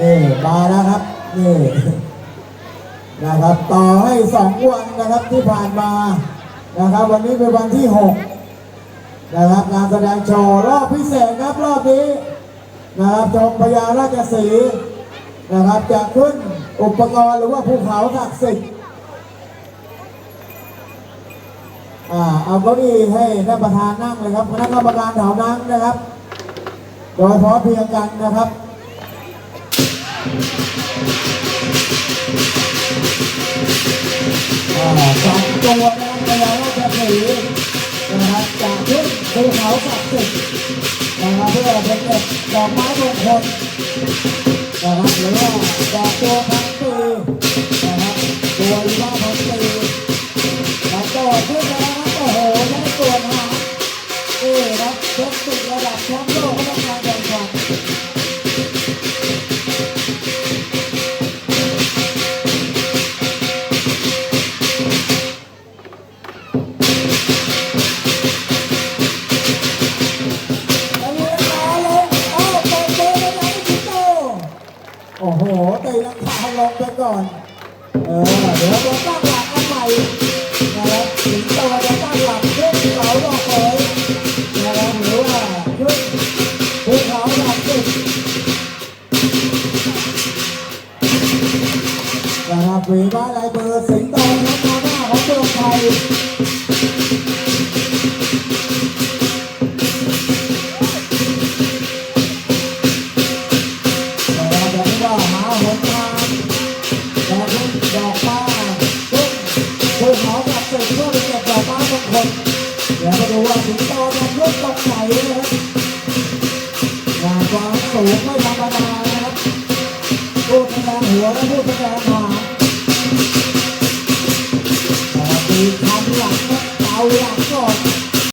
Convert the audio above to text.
นี่มาแล้วครับนี่นะครับต่อให้สองวันนะครับที่ผ่านมานะครับ วันนี้เป็นวันที่หกนะครับงานแสดงโชว์รอบพิเศษครับรอบนี้นะครับชมพญาราชสีนะครับจะขึ้นอุปกรณ์หรือว่าภูเขาศักดิ์สิทธิ์อ่าเอาเก้าอี้ให้ท่านประธานนั่งเลยครับคณะกรรมการแถวนั้นนะครับ โดยพร้อมเพียงกันนะครับ สองตัวนะครับพญาราชสีห์นะครับจากขึ้นภูเขาศักสิทธิ์นะครับเพื่อเป็นเก็บดอกไม้มงคลนะครับหรือว่าดอกตัวพันปีนะครับตัวอีว่าพันปีแล้วก็ขึ้นมาแล้วครับโอ้โหได้ตัวหางนี่ครับเทคนิคระดับแชมป์ ตีลังคาลงไปก่อน เออ เดี๋ยวจะตั้งหลักกันใหม่นะครับสิงโตจะตั้งหลักขึ้นเขาดอกเอยนะครับหรือว่าขึ้นภูเขาหลักสิบนะครับฝีไม้ลายมือสิงโตนักหน้าของเมืองไทย ม้มงคลเดี๋ยวมาดูว่าสิงโตจะขึ้ตรงไหนนะครับงานความสูงไม่ธรรมดานะครับพูดแสดงหัวและพูดแสดงหางแต่ตีคำหลังเตาหลัง